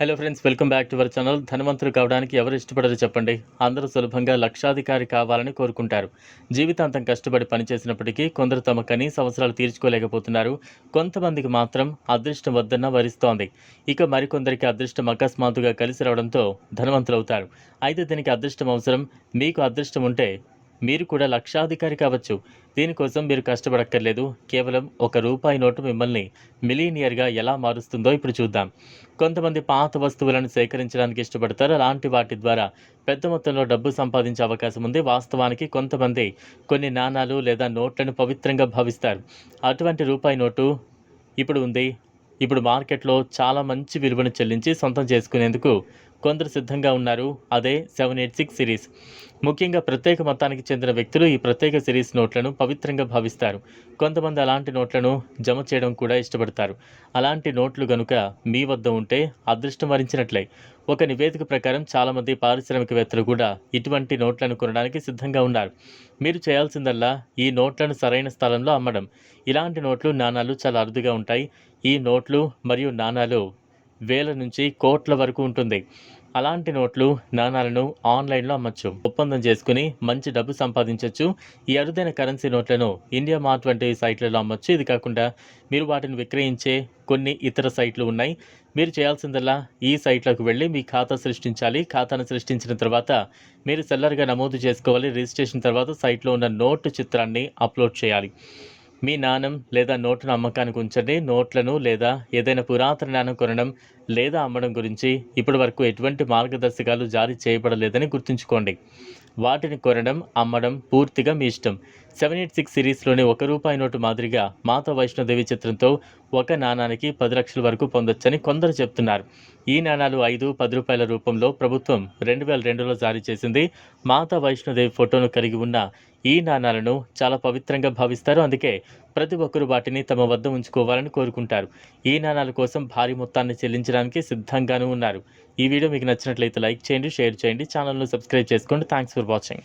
Hello friends welcome back to our channel ధనవంతులు కావడానికి ఎవరు ఇష్టపడరు చెప్పండి. అందరూ సులభంగా లక్షాధికారి కావాలని కోరుకుంటారు. జీవితాంతం కష్టపడి పనిచేసినప్పటికీ కొందరు తమ కనీస అవసరాలు తీర్చుకోలేకపోతున్నారు. కొంతమందికి మాత్రం అదృష్టం వద్దన్న వరిస్తోంది. ఇక మరికొందరికి అదృష్టం అకస్మాత్తుగా కలిసి రావడంతో ధనవంతులవుతారు. అయితే దీనికి అదృష్టం అవసరం మీకు అదృష్టం ఉంటే మీరు కూడా లక్షాధికారి కావచ్చు దీనికోసం మీరు కష్టపడక్కర్లేదు. కేవలం ఒక రూపాయి నోటు మిమ్మల్ని మిలీనియర్గా ఎలా మారుస్తుందో ఇప్పుడు చూద్దాం. కొంతమంది పాత వస్తువులను సేకరించడానికి ఇష్టపడతారు. అలాంటి వాటి ద్వారా పెద్ద మొత్తంలో డబ్బు సంపాదించే అవకాశం ఉంది. వాస్తవానికి కొంతమంది కొన్ని నాణాలు లేదా నోట్లను పవిత్రంగా భావిస్తారు. అటువంటి రూపాయి నోటు ఇప్పుడు ఉంది. ఇప్పుడు మార్కెట్లో చాలా మంచి విలువను చెల్లించి సొంతం చేసుకునేందుకు కొందరు సిద్ధంగా ఉన్నారు. అదే సెవెన్ ఎయిట్ సిక్స్ సిరీస్. ముఖ్యంగా ప్రత్యేక మతానికి చెందిన వ్యక్తులు ఈ ప్రత్యేక సిరీస్ నోట్లను పవిత్రంగా భావిస్తారు. కొంతమంది అలాంటి నోట్లను జమ చేయడం కూడా ఇష్టపడతారు. అలాంటి నోట్లు గనుక మీ వద్ద ఉంటే అదృష్టం వరించినట్లే. ఒక నివేదిక ప్రకారం చాలామంది పారిశ్రామికవేత్తలు కూడా ఇటువంటి నోట్లను కొనడానికి సిద్ధంగా ఉన్నారు. మీరు చేయాల్సిందల్లా ఈ నోట్లను సరైన స్థలంలో అమ్మడం. ఇలాంటి నోట్లు నాణాలు చాలా అరుదుగా ఉంటాయి. ఈ నోట్లు మరియు నాణాలు వేల నుంచి కోట్ల వరకు ఉంటుంది. అలాంటి నోట్లు నాణాలను ఆన్లైన్లో అమ్మచ్చు. ఒప్పందం చేసుకుని మంచి డబ్బు సంపాదించవచ్చు ఈ అరుదైన కరెన్సీ నోట్లను ఇండియా మార్ట్ వంటి సైట్లలో అమ్మచ్చు. ఇది కాకుండా మీరు వాటిని విక్రయించే కొన్ని ఇతర సైట్లు ఉన్నాయి. మీరు చేయాల్సిందల్లా ఈ సైట్లకు వెళ్ళి మీ ఖాతా సృష్టించాలి. ఖాతాను సృష్టించిన తర్వాత మీరు సెల్లర్గా నమోదు చేసుకోవాలి. రిజిస్ట్రేషన్ తర్వాత సైట్లో ఉన్న నోటు చిత్రాన్ని అప్లోడ్ చేయాలి. మీ నాణం లేదా నోటును అమ్మకానికి ఉంచండి. నోట్లను లేదా ఏదైనా పురాతన నాణం కొనడం లేదా అమ్మడం గురించి ఇప్పటి వరకు ఎటువంటి మార్గదర్శకాలు జారీ చేయబడలేదని గుర్తుంచుకోండి. వాటిని కొనడం అమ్మడం పూర్తిగా మీ ఇష్టం. సెవెన్ ఎయిట్ సిక్స్ సిరీస్లోని ఒక రూపాయి నోటు మాదిరిగా మాతా వైష్ణోదేవి చిత్రంతో ఒక నాణానికి పది లక్షల వరకు పొందొచ్చని కొందరు చెప్తున్నారు. ఈ నాణాలు ఐదు పది రూపాయల రూపంలో ప్రభుత్వం రెండు వేల రెండులో జారీ చేసింది. మాతా వైష్ణోదేవి ఫోటోను కలిగి ఉన్న ఈ నాణాలను చాలా పవిత్రంగా భావిస్తారు. అందుకే ప్రతి ఒక్కరు వాటిని తమ వద్ద ఉంచుకోవాలని కోరుకుంటారు. ఈ నాణాల కోసం భారీ మొత్తాన్ని చెల్లించడానికి సిద్ధంగానూ ఉన్నారు. ఈ వీడియో మీకు నచ్చినట్లయితే లైక్ చేయండి షేర్ చేయండి ఛానల్ను సబ్స్క్రైబ్ చేసుకోండి. Thanks for watching